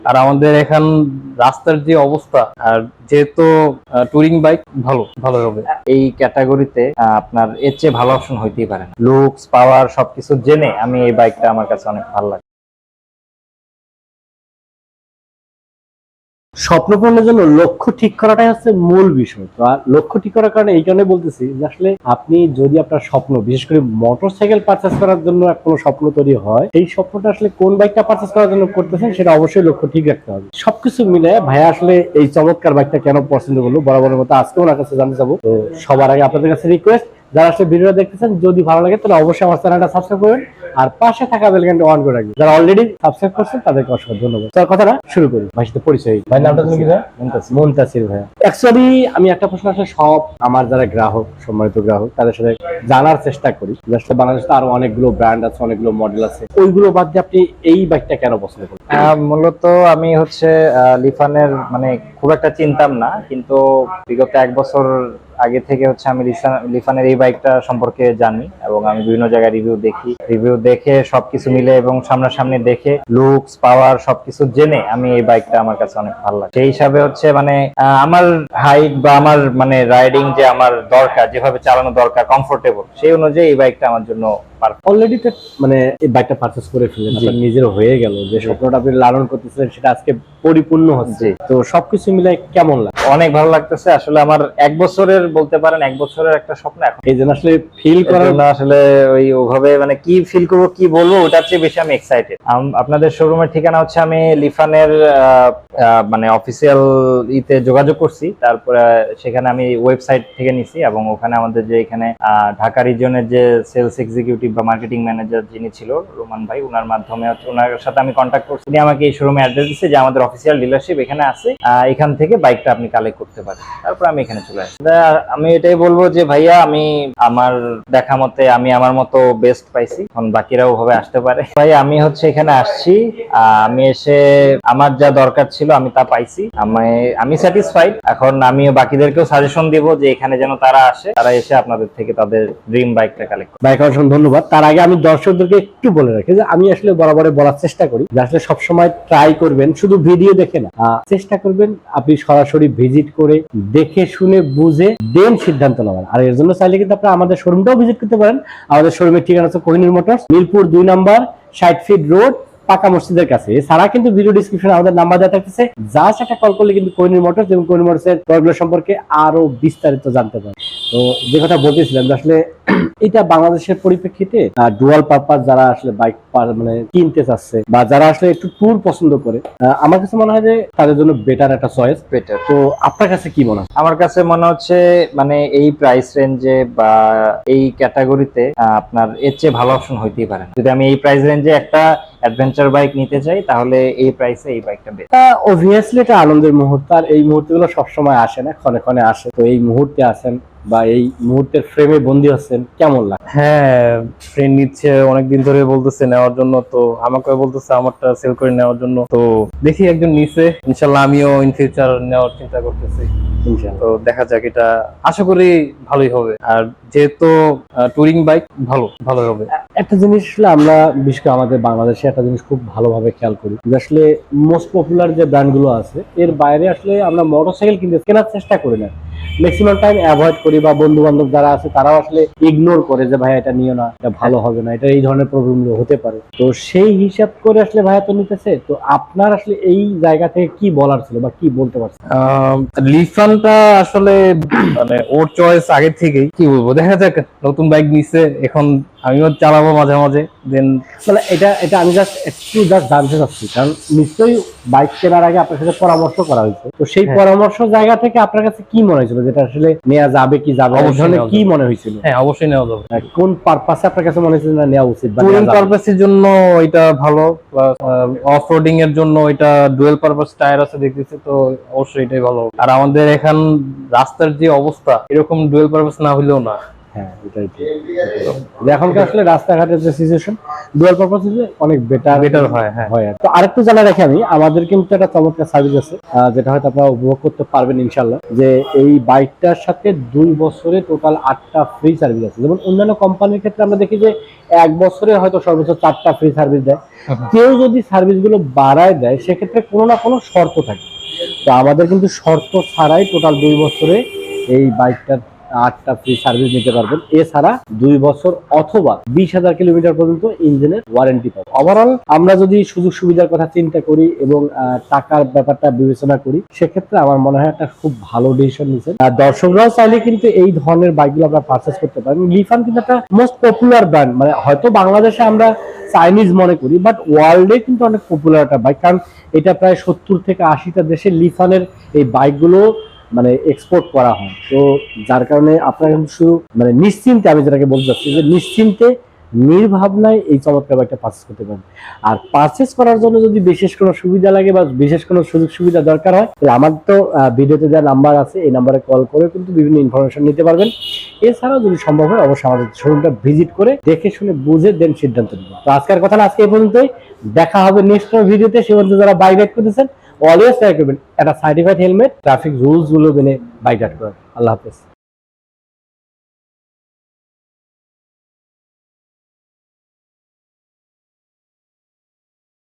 আর আমাদের এখান রাস্তার যে অবস্থা, আর যেহেতু টুরিং বাইক ভালো ভালো হবে। এই ক্যাটাগরিতে আপনার এর চেয়ে ভালো অপশন হইতেই পারে লুকস পাওয়ার সবকিছু জেনে আমি এই বাইকটা আমার কাছে অনেক ভালো লাগে। স্বপ্ন পূরণের জন্য লক্ষ্য ঠিক করাটাই হচ্ছে মূল বিষয়। তো আর লক্ষ্য ঠিক করার কারণে এই কারণে বলতেছি যে আসলে আপনি যদি আপনার স্বপ্ন, বিশেষ করে মোটর সাইকেল পারচেস করার জন্য কোনো স্বপ্ন তৈরি হয়, এই স্বপ্নটা আসলে কোন বাইকটা পারচেস করার জন্য করতেছেন সেটা অবশ্যই লক্ষ্য ঠিক রাখতে হবে। সবকিছু মিলে ভাইয়া আসলে এই চমৎকার বাইকটা কেন পছন্দ করল, বরাবরের মতো আজকে ওনার কাছে জানতে যাব তো সবার আগে আপনাদের কাছে রিকোয়েস্ট যারা আসলে ভিডিওটা দেখতেছেন যদি ভালো লাগে তাহলে অবশ্যই আমার চ্যানেলটা সাবস্ক্রাইব করবেন আর পাশে থাকা বেলঘন্টা অন করে রাখবেন। যারা অলরেডি সাবস্ক্রাইব করছেন তাদেরকে অসংখ্য ধন্যবাদ। তার কথাটা শুরু করি। ভাইয়ের সাথে পরিচয়। ভাই নামটা তুমি কি ভাই মুনতাসির। মুনতাসির ভাই অ্যাকচুয়ালি আমি একটা প্রশ্ন আসলে সব আমার যারা গ্রাহক সম্মানিত গ্রাহক তাদের সাথে জানার চেষ্টা করি। যে আসলে বাংলাদেশে আরও অনেকগুলো ব্র্যান্ড আছে অনেকগুলো মডেল আছে। ওইগুলো বাদ দিয়ে আপনি এই বাইকটা কেন পছন্দ করেন? মূলত আমি হচ্ছে আহ, লিফানের মানে খুব একটা চিনতাম না কিন্তু বিগত এক বছর আগে থেকে হচ্ছে আমি লিফানের এই বাইকটা সম্পর্কে জানি এবং আমি বিভিন্ন জায়গায় রিভিউ দেখি রিভিউ দেখে সবকিছু মিলে এবং সামনাসামনি দেখে লুকস পাওয়ার সবকিছু জেনে আমি এই বাইকটা আমার কাছে অনেক ভালো লাগে সেই হিসাবে হচ্ছে মানে আমার হাইট বা আমার মানে রাইডিং যে আমার দরকার, যেভাবে চালানো দরকার কমফোর্টেবল সেই অনুযায়ী এই বাইকটা আমার জন্য। অলরেডি তো মানে এই বাইকটা পারচেস করে ফেলেন আপনার নিজের হয়ে গেল যে স্বপ্নটা আপনি লালন করতেছিলেন সেটা আজকে পরিপূর্ণ হচ্ছে। তো সবকিছু মিলে কেমন লাগে অনেক ভালো লাগতেছে। আসলে আমার এক বছরের বলতে পারেন এক বছরের একটা স্বপ্ন এখন। এই জন্য আসলে ফিল করার জন্য আসলে ওই ওভাবে মানে কি ফিল করব কি বলব ওটার চেয়ে বেশি আমি এক্সাইটেড আপনাদের শোরুমের ঠিকানা হচ্ছে আমি লিফানের মানে অফিসিয়াল ইতে যোগাযোগ করছি। তারপরে সেখানে আমি ওয়েবসাইট থেকে নিছি এবং ওখানে আমাদের যে এখানে ঢাকা রিজনের যে সেলস এক্সিকিউটিভ বা মার্কেটিং ম্যানেজার যিনি ছিল, রোমান ভাই ওনার মাধ্যমে ওনার সাথে আমি কন্ট্যাক্ট করছি। উনি আমাকে এই শোরুমে অ্যাড্রেস দিচ্ছে যে আমাদের অফিসিয়াল ডিলারশিপ এখানে আছে এখান থেকে বাইকটা আপনি কালেক্ট করতে পারেন। তারপর আমি এখানে চলে আসি। আমি এটাই বলব যে ভাইয়া, আমি আমার দেখা মতে আমি আমার মতো বেস্ট পাইছি। এখন বাকিরাও ভাবে আসতে পারে। ভাই, আমি হচ্ছে এখানে আসছি আমি এসে আমার যা দরকার ছিল আমি তা পাইছি। আমি আমি স্যাটিসফাইড এখন আমি বাকিদেরকেও সাজেশন দিব যে এখানে যেন তারা আসে, তারা এসে আপনাদের থেকে তাদের ড্রিম বাইকটা কালেক্ট বাইক অসংখ্য ধন্যবাদ। তার আগে আমি দর্শকদেরকে একটু বলে রাখি যে আমি আসলে বরাবরে বলার চেষ্টা করি, যে আসলে সবসময় ট্রাই করবেন, শুধু ভিডিও দেখে না। চেষ্টা করবেন আপনি সরাসরি ভিজিট করে দেখে শুনে বুঝে দেন সিদ্ধান্ত নেওয়ার। আর এর জন্য চাইলে কিন্তু আপনি আমাদের শোরুমটাও ভিজিট করতে পারেন। আমাদের শোরুমের ঠিকানা হচ্ছে কোহিনুর মোটরস মিরপুর দুই নাম্বার, ষাট ফিট রোড পাকা মসজিদের কাছে। এছাড়া কিন্তু ভিডিও ডিসক্রিপশনে আমাদের নাম্বার দেওয়া থাকতেছে। জাস্ট একটা কল করলে কিন্তু কোহিনুর মোটরস এবং কোহিনুর মোটরসের প্রয়োগগুলো সম্পর্কে আরও বিস্তারিত জানতে পারেন তো যে কথা বলতেছিলাম আসলে এটা বাংলাদেশের পরিপ্রেক্ষিতে ডুয়াল পারপাস যারা আসলে বাইক মানে কিনতে চাচ্ছে বা যারা আসলে একটু ট্যুর পছন্দ করে আমার কাছে মনে হয় যে তাদের জন্য বেটার একটা চয়েস বেটার তো আপনার কাছে কি মনে হয়? আমার কাছে মনে হচ্ছে মানে এই প্রাইস রেঞ্জে বা এই ক্যাটাগরিতে আপনার এর চেয়ে ভালো অপশন হইতেই পারে যদি আমি এই প্রাইস রেঞ্জে একটা অ্যাডভেঞ্চার বাইক নিতে চাই তাহলে এই প্রাইসে এই বাইকটা বেস্ট অবভিয়াসলি এটা আনন্দের মুহূর্ত আর এই মুহূর্তগুলো সবসময় আসে না ক্ষণে ক্ষণে আসে। তো এই মুহূর্তে আসেন বা এই মুহূর্তের ফ্রেমে বন্দী হচ্ছেন কেমন লাগে? হ্যাঁ ফ্রেন্ড নিচ্ছে অনেকদিন ধরে বলতেছে নেওয়ার জন্য তো আমাকে বলতেছে আমারটা সেল করে নেওয়ার জন্য। তো দেখি একজন নিছে ইনশাল্লাহ আমিও ইন ফিউচার নেওয়ার চিন্তা করতেছি। তো দেখা যাক এটা আশা করি ভালোই হবে। আর যেহেতু টুরিং বাইক ভালো ভালো হবে। একটা জিনিস আসলে আমরা বিশেষ করে আমাদের বাংলাদেশে একটা জিনিস খুব ভালোভাবে খেয়াল করি যে আসলে মোস্ট পপুলার যে ব্র্যান্ডগুলো আছে এর বাইরে আসলে আমরা মোটরসাইকেল কিনতে কেনার চেষ্টা করি না। ম্যাক্সিমাম টাইম অ্যাভয়েড করি বা বন্ধু বান্ধব যারা আছে, তারাও আসলে ইগনোর করে যে ভাই এটা নিও না, এটা ভালো হবে না, এটা এই ধরনের প্রবলেম হতে পারে। তো সেই হিসাব করে আসলে ভাইয়া তো নিতেছে। তো আপনার আসলে এই জায়গা থেকে কি বলার ছিল বা কি বলতে পারছেন? লিসানটা আসলে মানে ওর চয়েস আগে থেকেই। কি বলব? দেখা যাক, নতুন বাইক নিছে, এখন আমিও চালাবো মাঝে মাঝে দেন মানে এটা এটা আমি জাস্ট একটু জাস্ট জানতে চাচ্ছি কারণ নিশ্চয়ই বাইক কেনার আগে আপনার সাথে পরামর্শ করা হয়েছে। তো সেই হ্যাঁ। পরামর্শ জায়গা থেকে আপনার কাছে কি মনে হয়েছিল যেটা আসলে নেওয়া যাবে কি যাবে অবশ্যই কি মনে হয়েছিল? হ্যাঁ অবশ্যই নেওয়া যাবে। কোন পারপাসে আপনার কাছে মনে হয়েছিল না নেওয়া উচিত টুরিং পারপাসের জন্য এটা ভালো প্লাস অফ রোডিং এর জন্য এটা ডুয়েল পারপাস টায়ার আছে দেখতেছি তো অবশ্যই এটাই ভালো। আর আমাদের এখান রাস্তার যে অবস্থা এরকম ডুয়েল পারপাস না হলেও না। হ্যাঁ এটাই এখনকার আসলে রাস্তাঘাটের যে সিচুয়েশন ডুয়াল পারপাস অনেক বেটার বেটার হয় হ্যাঁ। হয় তো আরেকটু জানা রাখি আমি আমাদের কিন্তু একটা চমৎকার সার্ভিস আছে যেটা হয়তো আপনারা উপভোগ করতে পারবেন ইনশাল্লাহ যে এই বাইকটার সাথে দুই বছরে টোটাল আটটা ফ্রি সার্ভিস আছে। যেমন অন্যান্য কোম্পানির ক্ষেত্রে আমরা দেখি যে এক বছরে হয়তো সর্বোচ্চ চারটা ফ্রি সার্ভিস দেয়। কেউ যদি সার্ভিসগুলো বাড়ায় দেয় সেক্ষেত্রে কোনো না কোনো শর্ত থাকে। তো আমাদের কিন্তু শর্ত ছাড়াই টোটাল দুই বছরে এই বাইকটার আটটা ফ্রি সার্ভিস নিতে পারবেন। এছাড়া দুই বছর অথবা বিশ হাজার কিলোমিটার পর্যন্ত ইঞ্জিনের ওয়ারেন্টি পাবেন। ওভারঅল আমরা যদি সুযোগ সুবিধার কথা চিন্তা করি এবং টাকার ব্যাপারটা বিবেচনা করি, সেক্ষেত্রে আমার মনে হয় একটা খুব ভালো ডিসিশন নিয়েছেন দর্শকরাও চাইলে কিন্তু এই ধরনের বাইকগুলো আপনারা পারচেস করতে পারেন। লিফান কিন্তু একটা মোস্ট পপুলার ব্র্যান্ড মানে হয়তো বাংলাদেশে আমরা চাইনিজ মনে করি বাট ওয়ার্ল্ডে কিন্তু অনেক পপুলার একটা বাইক কারণ এটা প্রায় সত্তর থেকে আশিটা দেশে লিফানের এই বাইকগুলো মানে এক্সপোর্ট করা হয়। তো যার কারণে আপনারা শুধু মানে নিশ্চিন্তে আমি যেটাকে বলতে চাচ্ছি যে নিশ্চিন্তে, নির্ভাবনায় এই চমৎকার বাইকটা পারচেস করতে পারেন। আর পারচেস করার জন্য যদি বিশেষ কোনো সুবিধা লাগে বা বিশেষ কোনো সুযোগ সুবিধা দরকার হয়, তাহলে আমার তো ভিডিওতে দেওয়া নাম্বার আছে, এই নাম্বারে কল করে কিন্তু বিভিন্ন ইনফরমেশন নিতে পারবেন। এছাড়াও যদি সম্ভব হয়, অবশ্যই আমাদের শোরুমটা ভিজিট করে দেখে শুনে বুঝে দেন সিদ্ধান্ত নেবেন। তো আজকের কথা আজকে এই পর্যন্তই। দেখা হবে নেক্সট ভিডিওতে সে পর্যন্ত যারা রাইড করতেছেন অলওয়েজ ট্রাই করবেন একটা সার্টিফাইড হেলমেট ট্রাফিক রুলসগুলো মেনে বাইক রাইড করেন আল্লাহ হাফেজ।